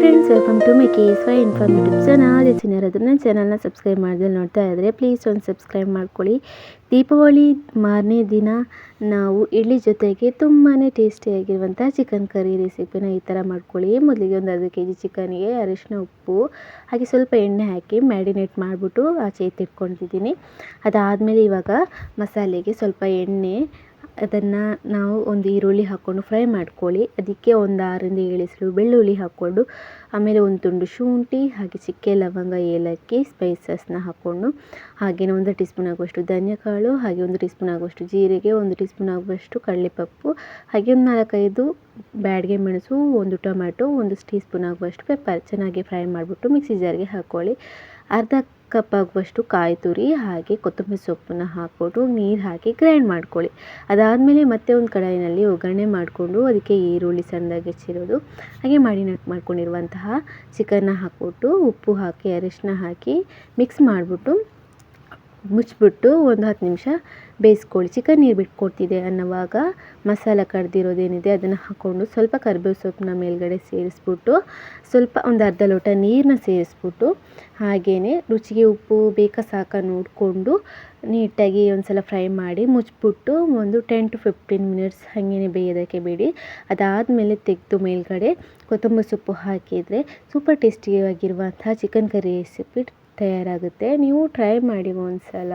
Friends welcome to my K S Y informative channel ಹೆಚ್ಚಿನ ಯಾರಾದರೂ ಚಾನಲ್ನ ಸಬ್ಸ್ಕ್ರೈಬ್ ಮಾಡಿದ್ರೆ ನೋಡ್ತಾ ಇದ್ದರೆ ಪ್ಲೀಸ್ ಒಂದು ಸಬ್ಸ್ಕ್ರೈಬ್ ಮಾಡ್ಕೊಳ್ಳಿ ದೀಪಾವಳಿ ಮಾರನೇ ದಿನ, ನಾವು ಇಡ್ಲಿ ಜೊತೆಗೆ ತುಂಬಾ ಟೇಸ್ಟಿಯಾಗಿರುವಂಥ ಚಿಕನ್ ಕರಿ ರೆಸಿಪಿನ ಈ ಥರ ಮಾಡ್ಕೊಳ್ಳಿ. ಮೊದಲಿಗೆ ಒಂದು ಅರ್ಧ ಕೆ ಜಿ ಚಿಕನ್ಗೆ ಅರಿಶಿನ ಉಪ್ಪು, ಹಾಗೆ ಸ್ವಲ್ಪ ಎಣ್ಣೆ ಹಾಕಿ ಮ್ಯಾರಿನೇಟ್ ಮಾಡಿಬಿಟ್ಟು ಆಚೆ ಎತ್ತಿಟ್ಕೊಂಡಿದ್ದೀನಿ ಅದಾದಮೇಲೆ ಇವಾಗ ಮಸಾಲೆಗೆ ಸ್ವಲ್ಪ ಎಣ್ಣೆ ಅದನ್ನು ನಾವು ಒಂದು ಈರುಳ್ಳಿ ಹಾಕ್ಕೊಂಡು ಫ್ರೈ ಮಾಡ್ಕೊಳ್ಳಿ. ಅದಕ್ಕೆ ಒಂದು ಆರರಿಂದ ಏಳು ಎಸಳು ಬೆಳ್ಳುಳ್ಳಿ ಹಾಕ್ಕೊಂಡು, ಆಮೇಲೆ ಒಂದು ತುಂಡು ಶುಂಠಿ, ಹಾಗೆ ಚಕ್ಕೆ ಲವಂಗ, ಏಲಕ್ಕಿ ಸ್ಪೈಸಸ್ನ ಹಾಕ್ಕೊಂಡು ಹಾಗೆಯೇ ಒಂದು ಟೀ ಸ್ಪೂನ್ ಆಗುವಷ್ಟು ಧನ್ಯಕಾಳು, ಹಾಗೆ ಒಂದು ಟೀ ಸ್ಪೂನ್ ಆಗುವಷ್ಟು ಜೀರಿಗೆ, ಒಂದು ಟೀ ಸ್ಪೂನ್ ಆಗುವಷ್ಟು ಕಡಲೆಪಪ್ಪು ಹಾಗೆ ಒಂದು ನಾಲ್ಕೈದು ಬ್ಯಾಡಿಗೆ ಮೆಣಸು, ಒಂದು ಟೊಮ್ಯಾಟೊ, ಒಂದು ಟೀ ಸ್ಪೂನ್ ಆಗುವಷ್ಟು ಪೆಪ್ಪರ್ ಚೆನ್ನಾಗಿ ಫ್ರೈ ಮಾಡಿಬಿಟ್ಟು ಮಿಕ್ಸಿ ಜಾರ್ಗೆ ಹಾಕ್ಕೊಳ್ಳಿ. ಅರ್ಧ ಕಪ್ ಆಗುವಷ್ಟು ಕಾಯಿ ತುರಿ ಹಾಗೆ ಕೊತ್ತಂಬರಿ ಸೊಪ್ಪನ್ನು ಹಾಕ್ಬಿಟ್ಟು ನೀರು ಹಾಕಿ ಗ್ರೈಂಡ್ ಮಾಡ್ಕೊಳ್ಳಿ. ಅದಾದಮೇಲೆ ಮತ್ತೆ ಒಂದು ಕಡಾಯಿನಲ್ಲಿ ಒಗ್ಗರಣೆ ಮಾಡಿಕೊಂಡು ಅದಕ್ಕೆ ಈರುಳ್ಳಿ ಸಣ್ಣದಾಗಿ ಹೆಚ್ಚಿರೋದು, ಹಾಗೆ ಮಾಡಿ ಮಾಡ್ಕೊಂಡಿರುವಂತಹ ಚಿಕನ್ನ ಹಾಕ್ಬಿಟ್ಟು ಉಪ್ಪು ಹಾಕಿ ಅರಿಶಿನ ಹಾಕಿ ಮಿಕ್ಸ್ ಮಾಡಿಬಿಟ್ಟು ಮುಚ್ಚಿಬಿಟ್ಟು ಒಂದು ಹತ್ತು ನಿಮಿಷ ಬೇಯಿಸ್ಕೊಳ್ಳಿ. ಚಿಕನ್ ನೀರು ಬಿಟ್ಕೊಡ್ತಿದೆ ಅನ್ನೋವಾಗ ಮಸಾಲ ಕಡ್ದಿರೋದೇನಿದೆ ಅದನ್ನು ಹಾಕ್ಕೊಂಡು ಸ್ವಲ್ಪ ಕರಿಬೇವು ಸೊಪ್ಪನ್ನ ಮೇಲುಗಡೆ ಸೇರಿಸ್ಬಿಟ್ಟು ಸ್ವಲ್ಪ ಒಂದು ಅರ್ಧ ಲೋಟ ನೀರನ್ನ ಸೇರಿಸ್ಬಿಟ್ಟು ಹಾಗೆಯೇ ರುಚಿಗೆ ಉಪ್ಪು ಬೇಕಾ ಸಾಕ ನೋಡಿಕೊಂಡು ನೀಟಾಗಿ ಒಂದು ಸಲ ಫ್ರೈ ಮಾಡಿ ಮುಚ್ಚಿಬಿಟ್ಟು ಒಂದು ಟೆನ್ ಟು ಫಿಫ್ಟೀನ್ ಮಿನಿಟ್ಸ್ ಹಾಗೇ ಬೇಯೋದಕ್ಕೆ ಬಿಡಿ. ಅದಾದಮೇಲೆ ತೆಗೆದು ಮೇಲುಗಡೆ ಕೊತ್ತಂಬರಿ ಸೊಪ್ಪು ಹಾಕಿದರೆ ಸೂಪರ್ ಟೇಸ್ಟಿಯಾಗಿರುವಂಥ ಚಿಕನ್ ಕರಿ ರೆಸಿಪಿ ತಯಾರಾಗುತ್ತೆ. ನೀವು ಟ್ರೈ ಮಾಡಿ ಒಂದು ಸಲ